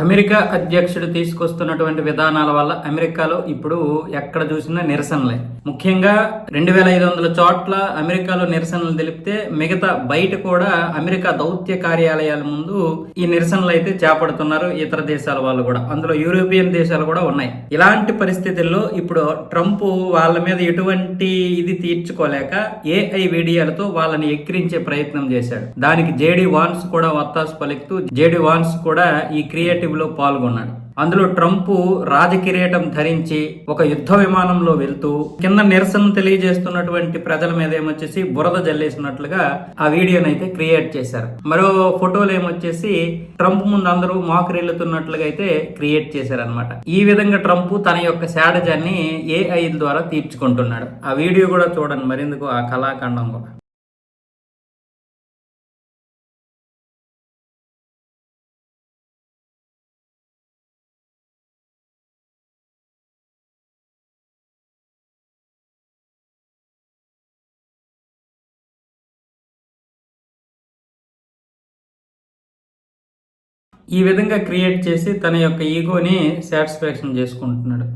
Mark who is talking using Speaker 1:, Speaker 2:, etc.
Speaker 1: America అధ్యక్షుడు తీసుకొస్తున్నటువంటి విధానాల వల్ల అమెరికాలో ఇప్పుడు ఎక్కడ చూసినా నిరసనలే. ముఖ్యంగా రెండు వేల ఐదు వందల చోట్ల అమెరికాలో నిరసనలు తెలిపితే మిగతా బయట కూడా అమెరికా దౌత్య కార్యాలయాల ముందు ఈ నిరసనలు అయితే చేపడుతున్నారు ఇతర దేశాల వాళ్ళు కూడా. అందులో యూరోపియన్ దేశాలు కూడా ఉన్నాయి. ఇలాంటి పరిస్థితుల్లో ఇప్పుడు ట్రంప్ వాళ్ళ మీద ఎటువంటి ఇది తీర్చుకోలేక ఏఐ వీడియోలతో వాళ్ళని ఎక్కిరించే ప్రయత్నం చేశాడు. దానికి జేడి వాన్స్ కూడా వత్తాసు పలుకుతూ జేడి వాన్స్ కూడా ఈ క్రియ లో పాల్గొన్నాడు. అందులో ట్రంప్ రాజకిరీటం ధరించి ఒక యుద్ధ విమానంలో వెళ్తూ కింద నిరసన తెలియజేస్తున్నటువంటి ప్రజల మీద ఏమొచ్చేసి బురద జల్లేసినట్లుగా ఆ వీడియోని అయితే క్రియేట్ చేశారు. మరో ఫోటోలు ఏమొచ్చేసి ట్రంప్ ముందు అందరూ మోకరిల్లుతున్నట్లుగా అయితే క్రియేట్ చేశారనమాట ఈ విధంగా ట్రంప్ తన యొక్క శాడజాన్ని ఏఐ ద్వారా తీర్చుకుంటున్నాడు. ఆ వీడియో కూడా చూడండి మరెందుకు? ఆ కళాఖండం కూడా ఈ విధంగా క్రియేట్ చేసి తన యొక్క ఈగోని సాటిస్ఫాక్షన్ చేసుకుంటున్నాడు.